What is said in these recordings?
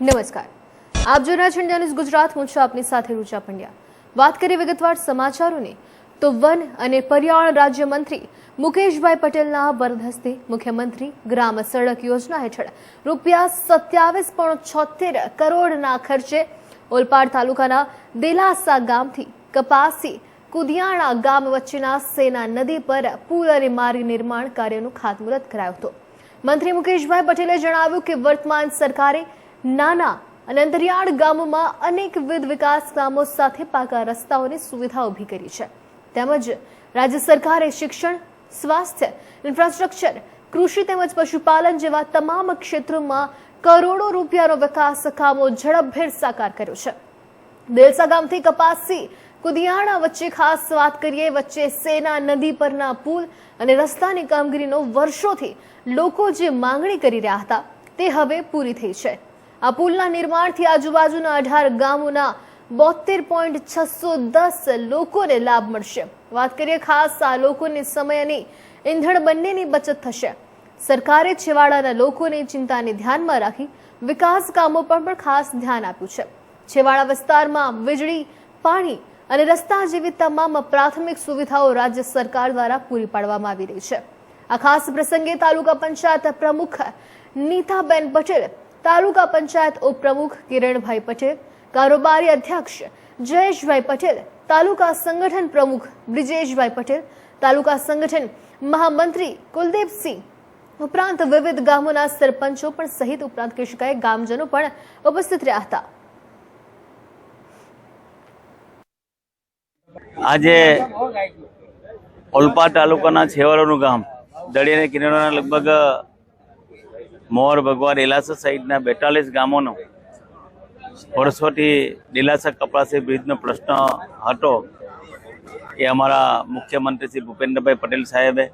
નમસ્કાર. આપ જોઈ રહ્યા છો ગુજરાત. હું છું આપની સાથે રૂચા પંડ્યા. વાત કરીએ વિગતવાર સમાચારોની, તો વન અને પર્યાવરણ રાજ્યમંત્રી મુકેશભાઈ પટેલના વરદહસ્તે મુખ્યમંત્રી ગ્રામ સડક યોજના હેઠળ રૂપિયા સત્યાવીસ પોઈન્ટ છોતેર કરોડના ખર્ચે ઓલપાડ તાલુકાના દેલાસા ગામથી કપાસી કુદિયાણા ગામ વચ્ચેના સેના નદી પર પુલ અને માર્ગ નિર્માણ કાર્યનું ખાતમુહૂર્ત કરાયું હતું. મંત્રી મુકેશભાઈ પટેલે જણાવ્યું કે વર્તમાન સરકારે નાના અને અંતરિયાળ ગામોમાં અનેકવિધ વિકાસ કામો સાથે પાકા રસ્તાઓની સુવિધા ઊભી કરી છે. તેમજ રાજ્ય સરકારે શિક્ષણ, સ્વાસ્થ્ય, ઇન્ફ્રાસ્ટ્રક્ચર, કૃષિ તેમજ પશુપાલન જેવા તમામ ક્ષેત્રોમાં કરોડો રૂપિયાનો વિકાસ કામો ઝડપભેર સાકાર કર્યો છે. દેલસા ગામથી કપાસી, કુદિયાણા વચ્ચે ખાસ વાત કરીએ, વચ્ચે સેના નદી પરના પુલ અને રસ્તાની કામગીરીનો વર્ષોથી લોકો જે માંગણી કરી રહ્યા હતા, તે હવે પૂરી થઈ છે. આ પુલના નિર્માણથી આજુબાજુના અઢાર ગામોના બોતેર પોઈન્ટ છસો દસ લોકોને લાભ મળશે. વાત કરીએ ખાસ, આ લોકોને સમય અને ઈંધણ બંનેની બચત થશે. સરકારે છેવાડાના લોકોની ચિંતાને ધ્યાનમાં રાખી વિકાસ કામો પર પણ ખાસ ધ્યાન આપ્યું છે. છેવાડા વિસ્તારમાં વીજળી, પાણી અને રસ્તા જેવી તમામ પ્રાથમિક સુવિધાઓ રાજ્ય સરકાર દ્વારા પૂરી પાડવામાં આવી રહી છે. આ ખાસ પ્રસંગે તાલુકા પંચાયત પ્રમુખ નીતાબેન પટેલ તાલુકા પંચાયત ઉપપ્રમુખ કિરણભાઈ પટેલ, કારોબારી અધ્યક્ષ જયેશભાઈ પટેલ, તાલુકા સંગઠન પ્રમુખ બ્રિજેશભાઈ પટેલ, તાલુકા સંગઠન મહામંત્રી કુલદીપસિંહ, ઉપરાંત વિવિધ ગામોના સરપંચો પણ સહિત ઉપરાંત શકાય ગામજનો પણ ઉપસ્થિત રહ્યા હતા. આજે ઓલપા તાલુકાના છેવાડાનું ગામ દળિયાને કિનારાના લગભગ મોર ભગવા ડેલાસા સહિતના બેતાલીસ ગામોનો વર્ષોથી ડેલાસા કપરાસી બ્રિજનો પ્રશ્ન હતો એ અમારા મુખ્યમંત્રી શ્રી ભૂપેન્દ્રભાઈ પટેલ સાહેબે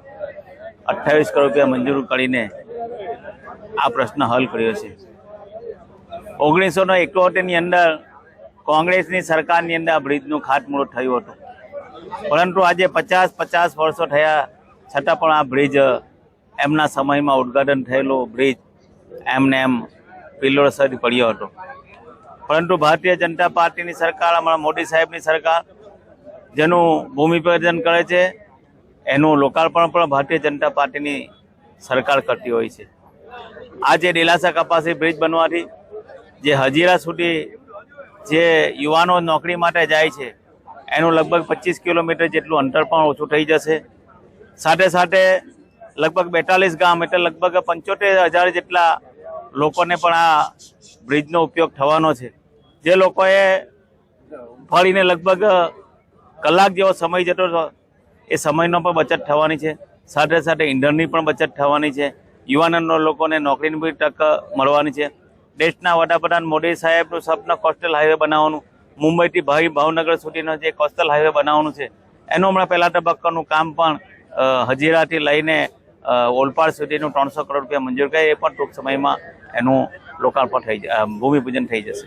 અઠ્ઠાવીસ કરોડ રૂપિયા મંજૂર કરીને આ પ્રશ્ન હલ કર્યો છે. ઓગણીસો નો એકોતેરની અંદર કોંગ્રેસની સરકારની અંદર આ બ્રિજનું ખાતમુહૂર્ત થયું હતું. પરંતુ આજે પચાસ પચાસ વર્ષો થયા છતાં પણ આ બ્રિજ એમના સમયમાં ઉદ્ઘાટન થયેલો બ્રિજ એમને એમ પિલ્લોળ સરી પડ્યો હતો. પરંતુ ભારતીય જનતા પાર્ટીની સરકાર, અમારા મોદી સાહેબની સરકાર, જેનું ભૂમિપૂજન કરે છે, એનું લોકાર્પણ પણ ભારતીય જનતા પાર્ટીની સરકાર કરતી હોય છે. આજે ડેલાસા કપાસી બ્રિજ બનવાથી જે હજીરા સુધી જે યુવાનો નોકરી માટે જાય છે, એનું લગભગ પચીસ કિલોમીટર જેટલું અંતર પણ ઓછું થઈ જશે. સાથે સાથે લગભગ બેતાલીસ ગામ એટલે લગભગ પંચોતેર હજાર જેટલા લોકોને પણ આ બ્રિજનો ઉપયોગ થવાનો છે. જે લોકોએ ફળીને લગભગ કલાક જેવો સમય જતો હતો એ સમયનો પણ બચત થવાની છે. સાથે સાથે ઈંધણની પણ બચત થવાની છે. યુવાનો લોકોને નોકરીની બી તક મળવાની છે. દેશના વડાપ્રધાન મોદી સાહેબનું સપના કોસ્ટલ હાઈવે બનાવવાનું, મુંબઈથી ભાઈ ભાવનગર સુધીનો જે કોસ્ટલ હાઈવે બનાવવાનું છે. એનું હમણાં પહેલા તબક્કાનું કામ પણ હજીરાથી લઈને ઓલપાડ સુધીનું ત્રણસો કરોડ રૂપિયા મંજૂર કરે એ પણ ટૂંક સમયમાં એનું લોકાર્પણ થઈ ભૂમિપૂજન થઈ જશે.